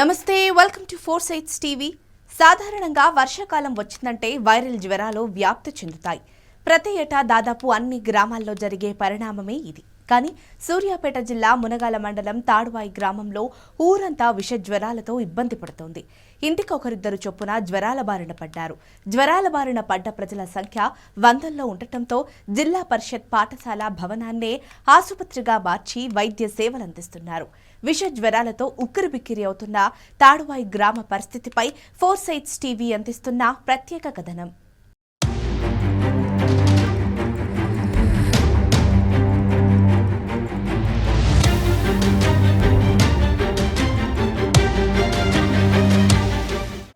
నమస్తే welcome to four sites TV సాధారణంగా వర్షాకాలం వచ్చిందంటే వైరల్ జ్వరాలు వ్యాప్తి చెందుతాయి. ప్రతి ఏటా దాదాపు అన్ని గ్రామాల్లో జరిగే పరిణామమే ఇది. కానీ సూర్యాపేట జిల్లా మునగాల మండలం తాడువాయి గ్రామంలో ఊరంతా విష జ్వరాలతో ఇబ్బంది పడుతోంది. ఇంటికొకరిద్దరు చొప్పున జ్వరాల బారిన పడ్డారు. జ్వరాల బారిన పడ్డ ప్రజల సంఖ్య వందల్లో ఉండటంతో జిల్లా పరిషత్ పాఠశాల భవనాన్నే ఆసుపత్రిగా మార్చి వైద్య సేవలందిస్తున్నారు విష జ్వరాలతో ఉక్కిరిబిక్కిరి అవుతున్న తాడువాయి గ్రామ పరిస్థితిపై ఫోర్ సైట్స్ టీవీ అందిస్తున్న ప్రత్యేక కథనం.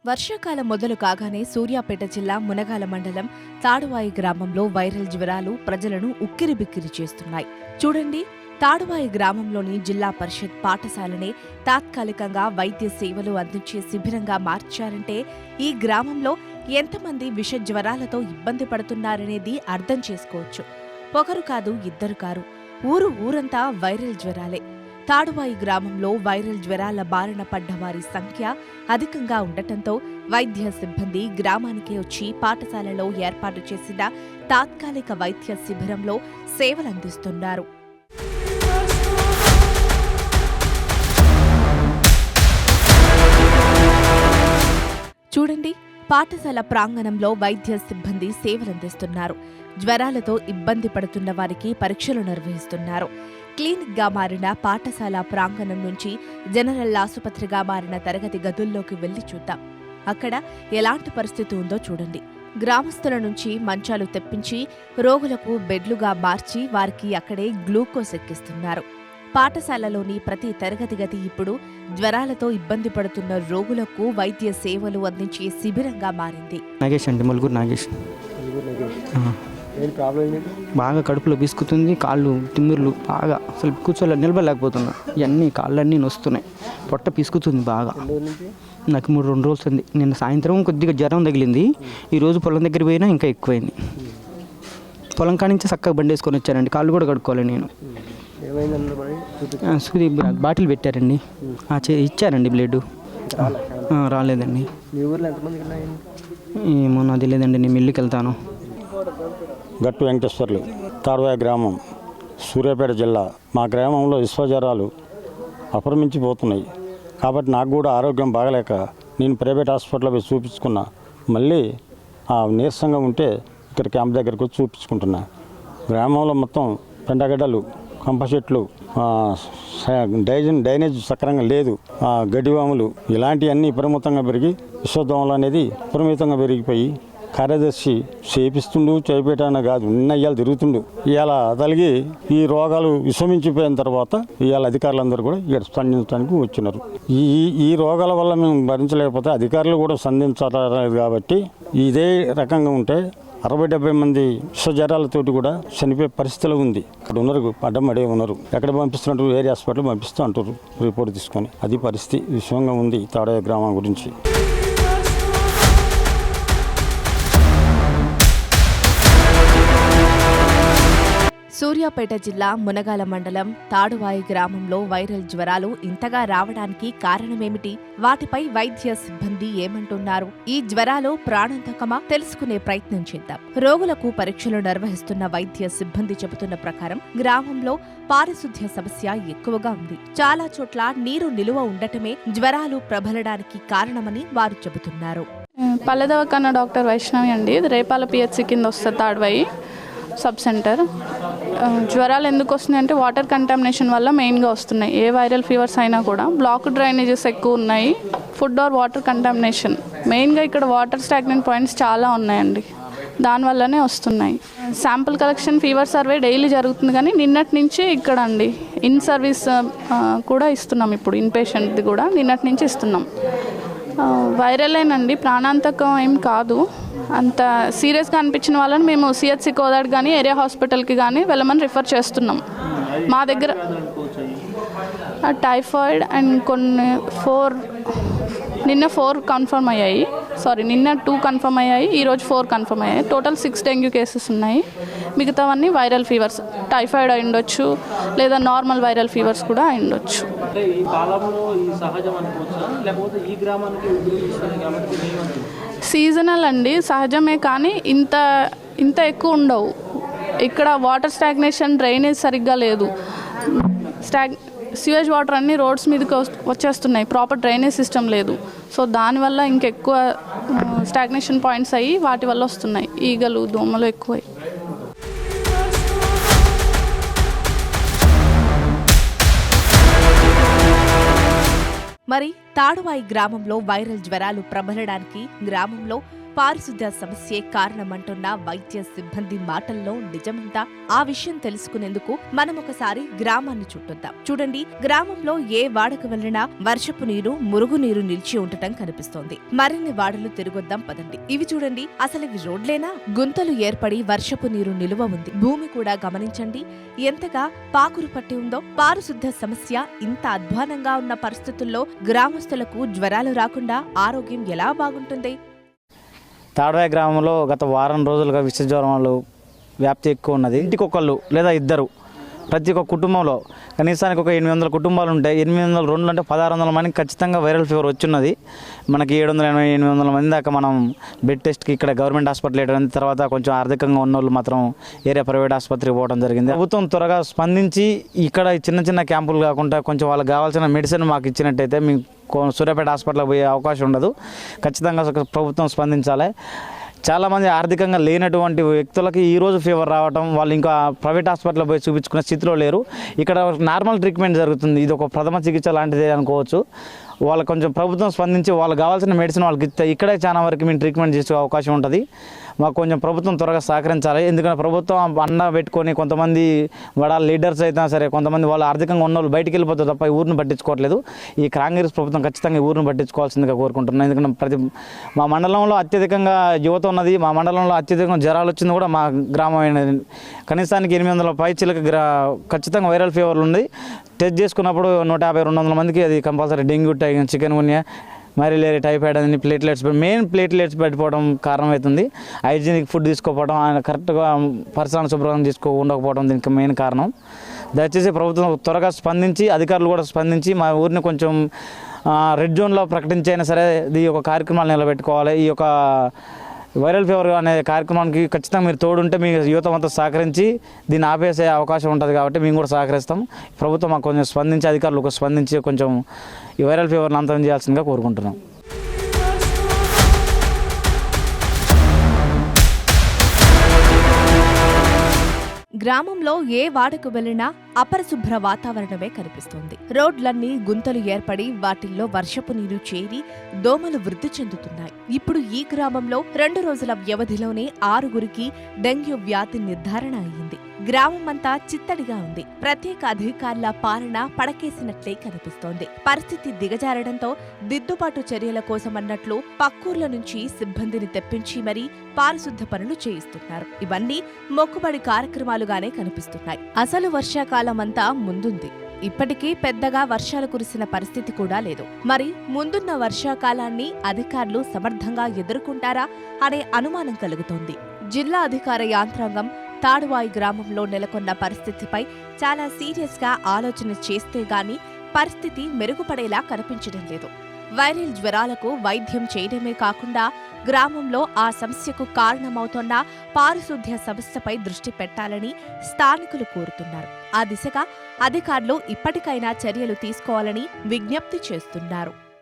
వర్షాకాలం మొదలు కాగానే సూర్యాపేట జిల్లా మునగాల మండలం తాడువాయి గ్రామంలో వైరల్ జ్వరాలు ప్రజలను ఉక్కిరిబిక్కిరి చేస్తున్నాయి. చూడండి తాడువాయి గ్రామంలోని జిల్లా పరిషత్ పాఠశాలనే తాత్కాలికంగా వైద్య సేవలు అందించే శిబిరంగా మార్చారంటే ఈ గ్రామంలో ఎంతమంది విష జ్వరాలతో ఇబ్బంది పడుతున్నారనేది అర్థం చేసుకోవచ్చు. ఒకరు కాదు ఇద్దరు కారు. ఊరు ఊరంతా వైరల్ జ్వరాలే. తాడువాయి గ్రామంలో వైరల్ జ్వరాల బారిన పడ్డ వారి సంఖ్య అధికంగా ఉండటంతో వైద్య సిబ్బంది గ్రామానికి వచ్చి పాఠశాలలో ఏర్పాటు చేసిన తాత్కాలిక వైద్య శిబిరంలో సేవలందిస్తున్నారు. చూడండి పాఠశాల ప్రాంగణంలో వైద్య సిబ్బంది సేవలందిస్తున్నారు. జ్వరాలతో ఇబ్బంది పడుతున్న వారికి పరీక్షలు నిర్వహిస్తున్నారు. క్లినిక్గా మారిన పాఠశాల ప్రాంగణం నుంచి జనరల్ ఆసుపత్రిగా మారిన తరగతి గదుల్లోకి వెళ్ళి చూద్దాం. అక్కడ ఎలాంటి పరిస్థితి ఉందో చూడండి. గ్రామస్తుల నుంచి మంచాలు తెప్పించి రోగులకు బెడ్లుగా మార్చి వారికి అక్కడే గ్లూకోజ్ ఎక్కిస్తున్నారు. పాఠశాలలోని ప్రతి తరగతి గది ఇప్పుడు జ్వరాలతో ఇబ్బంది పడుతున్న రోగులకు వైద్య సేవలు అందించే శిబిరంగా మారింది. నాగేష్ అండి ములుగురు నాగేష్. బాగా కడుపులో బిసుకుతుంది కాళ్ళు తిమ్మిర్లు బాగా అసలు కూర్చోలే నిలబడలేకపోతున్నా. ఇవన్నీ కాళ్ళన్నీ నొస్తున్నాయి. పొట్ట పిసుకుతుంది బాగా. నాకు మూడు రెండు రోజులు ఉంది. నిన్న సాయంత్రం కొద్దిగా జ్వరం తగిలింది. ఈరోజు పొలం దగ్గర పోయినా ఇంకా ఎక్కువైంది. పొలం కానించి చక్కగా బండి వేసుకొని వచ్చానండి. కాళ్ళు కూడా కడుక్కోవాలి నేను. సూది బాటిల్ పెట్టారండి. ఇచ్చారండి బ్లడ్. రాలేదండి. ఏమో నాకు తెలియదండి. నేను మిల్లుకి వెళ్తాను. గట్టు వెంకటేశ్వర్లు తార్వాయ గ్రామం సూర్యాపేట జిల్లా. మా గ్రామంలో విశ్వజ్వరాలు అప్రమించిపోతున్నాయి. కాబట్టి నాకు కూడా ఆరోగ్యం బాగలేక నేను ప్రైవేట్ హాస్పిటల్లో పోయి చూపించుకున్నా. మళ్ళీ ఆ నీరసంగా ఉంటే ఇక్కడ క్యాంప్ దగ్గరకు వచ్చి చూపించుకుంటున్నా. గ్రామంలో మొత్తం పెండగడ్డలు కంప చెట్లు డైజన్ డైనేజ్ సక్రంగా లేదు. గడ్డివాములు ఇలాంటివన్నీ పరిమితంగా పెరిగి విశ్వదోమలు అనేది పరిమితంగా పెరిగిపోయి కార్యదర్శి చేపిస్తుండు చేపేటాన కాదు నిన్న ఇవాళ తిరుగుతుండు. ఇలా తలిగి ఈ రోగాలు విషమించిపోయిన తర్వాత ఇవాళ అధికారులందరూ కూడా ఇక్కడ స్పందించడానికి వచ్చినారు. ఈ ఈ- రోగాల వల్ల మేము భరించలేకపోతే అధికారులు కూడా స్పందించలేదు కాబట్టి ఇదే రకంగా ఉంటే అరవై డెబ్బై మంది విశ్వజ్వరాలతోటి కూడా చనిపోయే పరిస్థితులు ఉంది. ఇక్కడ ఉన్నారు అడ్డం అడే ఉన్నారు. ఎక్కడ పంపిస్తున్నట్టు వేరే హాస్పిటల్ పంపిస్తూ అంటారు రిపోర్ట్ తీసుకొని. అది పరిస్థితి విషయంగా ఉంది తాడయ గ్రామం గురించి. సూర్యాపేట జిల్లా మునగాల మండలం తాడువాయి గ్రామంలో వైరల్ జ్వరాలు ఇంతగా రావడానికి కారణమేమిటి? వాటిపై వైద్య సిబ్బంది ఏమంటున్నారు? ఈ జ్వరాలు ప్రాణాంతకమా? తెలుసుకునే ప్రయత్నం చేద్దాం. రోగులకు పరీక్షలు నిర్వహిస్తున్న వైద్య సిబ్బంది చెబుతున్న ప్రకారం గ్రామంలో పారిశుద్ధ్య సమస్య ఎక్కువగా ఉంది. చాలా చోట్ల నీరు నిలువ ఉండటమే జ్వరాలు ప్రబలడానికి కారణమని వారు చెబుతున్నారు. పల్లెదవకన్న డాక్టర్ వైష్ణవి అండి. రేపాల పిహెచ్సి కింద వస్తుంది తాడ్వాయి సబ్ సెంటర్. జ్వరాలు ఎందుకు వస్తున్నాయి అంటే వాటర్ కంటామినేషన్ వల్ల మెయిన్గా వస్తున్నాయి. ఏ వైరల్ ఫీవర్స్ అయినా కూడా బ్లాక్ డ్రైనేజెస్ ఎక్కువ ఉన్నాయి. ఫుడ్ ఆర్ వాటర్ కంటామినేషన్ మెయిన్గా ఇక్కడ వాటర్ స్టాగ్నెంట్ పాయింట్స్ చాలా ఉన్నాయండి. దానివల్లనే వస్తున్నాయి. Sample collection fever survey daily జరుగుతుంది కానీ నిన్నటి నుంచి ఇక్కడ అండి ఇన్ సర్వీస్ కూడా ఇస్తున్నాం ఇప్పుడు ఇన్ పేషెంట్ది కూడా నిన్నటి నుంచి ఇస్తున్నాం. వైరల్ అయినండి. ప్రాణాంతకం ఏం కాదు. అంత సీరియస్గా అనిపించిన వాళ్ళని మేము సిహెచ్సి కోదాడ్ కానీ ఏరియా హాస్పిటల్కి కానీ వెళ్ళమని రిఫర్ చేస్తున్నాం. మా దగ్గర టైఫాయిడ్ అండ్ కొన్ని ఫోర్ నిన్న ఫోర్ కన్ఫర్మ్ అయ్యాయి. సారీ నిన్న టూ కన్ఫర్మ్ అయ్యాయి. ఈరోజు ఫోర్ కన్ఫర్మ్ అయ్యాయి. టోటల్ సిక్స్ డెంగ్యూ కేసెస్ ఉన్నాయి. మిగతావన్నీ వైరల్ ఫీవర్స్. టైఫాయిడ్ అయి ఉండొచ్చు లేదా నార్మల్ వైరల్ ఫీవర్స్ కూడా అయి ఉండొచ్చు. అంటే ఈ కాలంలో ఈ సహజం అనుకోవచ్చా? లేకపోతే ఈ గ్రామానికి ఉద్యోగిస్తుంది కాబట్టి దీన్ని ఏమంటారు? సీజనల్ అండి సహజమే కానీ ఇంత ఇంత ఎక్కువ ఉండవు. ఇక్కడ వాటర్ స్టాగ్నేషన్ డ్రైనేజ్ సరిగ్గా లేదు. స్టాగ్ సివేజ్ వాటర్ అన్ని రోడ్స్ మీదకి వచ్చేస్తున్నాయి. ప్రాపర్ డ్రైనేజ్ సిస్టమ్ లేదు. సో దానివల్ల ఇంకెక్కువ స్టాగ్నేషన్ పాయింట్స్ అయ్యి వాటి వల్ల వస్తున్నాయి. ఈగలు దోమలు ఎక్కువై. మరి తాడువాయి గ్రామంలో వైరల్ జ్వరాలు ప్రబలడానికి గ్రామంలో పారిశుద్ధ్య సమస్యే కారణమంటున్న వైద్య సిబ్బంది మాటల్లో నిజమంతా? ఆ విషయం తెలుసుకునేందుకు మనం ఒకసారి గ్రామాన్ని చుట్టొద్దాం. చూడండి గ్రామంలో ఏ వాడకు వెళ్ళినా వర్షపు నీరు మురుగునీరు నిలిచి ఉండటం కనిపిస్తోంది. మరిన్ని వాడలు తిరగొద్దాం పదండి. ఇవి చూడండి అసలు ఇవి రోడ్లేనా? గుంతలు ఏర్పడి వర్షపు నీరు నిలువ ఉంది. భూమి కూడా గమనించండి ఎంతగా పాకురు పట్టి ఉందో. పారిశుద్ధ సమస్య ఇంత అధ్వానంగా ఉన్న పరిస్థితుల్లో గ్రామస్తులకు జ్వరాలు రాకుండా ఆరోగ్యం ఎలా బాగుంటుంది? తాడవాయ గ్రామంలో గత వారం రోజులుగా విష వ్యాప్తి ఎక్కువ ఉన్నది. ఇంటికి ఒకళ్ళు లేదా ఇద్దరు ప్రతి ఒక్క కుటుంబంలో కనీసానికి ఒక ఎనిమిది వందల కుటుంబాలు ఉంటాయి ఎనిమిది వందల రెండు అంటే పదహారు వందల మందికి ఖచ్చితంగా వైరల్ ఫీవర్ వచ్చినది మనకి ఏడు వందల ఎనభై ఎనిమిది వందల మంది దాకా మనం బెడ్ టెస్ట్కి ఇక్కడ గవర్నమెంట్ హాస్పిటల్ వేయడం తర్వాత కొంచెం ఆర్థికంగా ఉన్న వాళ్ళు మాత్రం ఏరియా ప్రైవేట్ ఆసుపత్రికి పోవడం జరిగింది. ప్రభుత్వం త్వరగా స్పందించి ఇక్కడ చిన్న చిన్న క్యాంపులు కాకుండా కొంచెం వాళ్ళకి కావాల్సిన మెడిసిన్ మాకు ఇచ్చినట్టయితే మేము సూర్యాపేట హాస్పిటల్కి పోయే అవకాశం ఉండదు. ఖచ్చితంగా ప్రభుత్వం స్పందించాలి. చాలామంది ఆర్థికంగా లేనటువంటి వ్యక్తులకి ఈరోజు ఫీవర్ రావటం వాళ్ళు ఇంకా ప్రైవేట్ హాస్పిటల్లో పోయి చూపించుకునే స్థితిలో లేరు. ఇక్కడ నార్మల్ ట్రీట్మెంట్ జరుగుతుంది. ఇది ఒక ప్రథమ చికిత్స లాంటిదే అనుకోవచ్చు. వాళ్ళు కొంచెం ప్రభుత్వం స్పందించి వాళ్ళకి కావాల్సిన మెడిసిన్ వాళ్ళకి ఇస్తే ఇక్కడే చాలా వరకు మేము ట్రీట్మెంట్ చేసే అవకాశం ఉంటుంది. మాకు కొంచెం ప్రభుత్వం త్వరగా సహకరించాలి. ఎందుకంటే ప్రభుత్వం అన్న పెట్టుకొని కొంతమంది వాళ్ళ లీడర్స్ అయినా సరే కొంతమంది వాళ్ళు ఆర్థికంగా ఉన్న వాళ్ళు బయటికి వెళ్ళిపోతారు తప్ప ఈ ఊరిని పట్టించుకోవట్లేదు. ఈ కాంగ్రెస్ ప్రభుత్వం ఖచ్చితంగా ఈ ఊరిని పట్టించుకోవాల్సిందిగా కోరుకుంటున్నాను. ఎందుకంటే ప్రతి మా మండలంలో అత్యధికంగా యువత ఉన్నది మా మండలంలో అత్యధికంగా జ్వరాలు వచ్చింది కూడా మా గ్రామమైన కనీసానికి ఎనిమిది వందల పైచీలకు గ్రా ఖచ్చితంగా వైరల్ ఫీవర్లు ఉంది. టెస్ట్ చేసుకున్నప్పుడు నూట యాభై రెండు వందల మందికి అది కంపల్సరీ డెంగ్యూ టైగన్ చికెన్ గున్యా మలేరియా టైఫాయిడ్ అని ప్లేట్లెట్స్ మెయిన్ ప్లేట్లెట్స్ పడిపోవడం కారణమవుతుంది హైజీనిక్ ఫుడ్ తీసుకోకపోవడం ఆయన కరెక్ట్గా పరిసరాలను శుభ్రంగా తీసుకో ఉండకపోవడం దీనికి మెయిన్ కారణం. దయచేసి ప్రభుత్వం త్వరగా స్పందించి అధికారులు కూడా స్పందించి మా ఊరిని కొంచెం రెడ్ జోన్లో ప్రకటించైనా సరే ఈ యొక్క కార్యక్రమాలు నిలబెట్టుకోవాలి. ఈ యొక్క వైరల్ ఫీవర్ అనే కార్యక్రమానికి ఖచ్చితంగా మీరు తోడుంటే మీ యువత అంతా సహకరించి దీన్ని ఆపేసే అవకాశం ఉంటుంది కాబట్టి మేము కూడా సహకరిస్తాం. ప్రభుత్వం మాకు కొంచెం స్పందించి అధికారులకు స్పందించి కొంచెం ఈ వైరల్ ఫీవర్ని అంతం చేయాల్సిందిగా కోరుకుంటున్నాం. గ్రామంలో ఏ వాడకు వెళ్ళినా అపరిశుభ్ర వాతావరణమే కనిపిస్తోంది. రోడ్లన్నీ గుంతలు ఏర్పడి వాటిల్లో వర్షపు నీరు చేరి దోమలు వృద్ధి చెందుతున్నాయి. ఇప్పుడు ఈ గ్రామంలో రెండు రోజుల వ్యవధిలోనే ఆరుగురికి డెంగ్యూ వ్యాధి నిర్ధారణ అయింది గ్రామమంతా చిత్తడిగా ఉంది. ప్రత్యేక అధికారుల పాలన పడకేసినట్లే కనిపిస్తోంది. పరిస్థితి దిగజారడంతో దిద్దుబాటు చర్యల కోసమన్నట్లు పక్కూర్ల నుంచి సిబ్బందిని తెప్పించి మరీ పారిశుద్ధ పనులు చేయిస్తున్నారు. ఇవన్నీ మొక్కుబడి కార్యక్రమాలుగానే కనిపిస్తున్నాయి. అసలు వర్షాకాలం అంతా ముందుంది. ఇప్పటికీ పెద్దగా వర్షాలు కురిసిన పరిస్థితి కూడా లేదు. మరి ముందున్న వర్షాకాలాన్ని అధికారులు సమర్థంగా ఎదుర్కొంటారా అనే అనుమానం కలుగుతోంది. జిల్లా అధికార యాంత్రాంగం తాడువాయి గ్రామంలో నెలకొన్న పరిస్థితిపై చాలా సీరియస్గా ఆలోచన చేస్తే గాని పరిస్థితి మెరుగుపడేలా కనిపించడం లేదు. వైరల్ జ్వరాలకు వైద్యం చేయడమే కాకుండా గ్రామంలో ఆ సమస్యకు కారణమవుతున్న పారిశుద్ధ్య సమస్యపై దృష్టి పెట్టాలని స్థానికులు కోరుతున్నారు. ఆ దిశగా అధికారులు ఇప్పటికైనా చర్యలు తీసుకోవాలని విజ్ఞప్తి చేస్తున్నారు.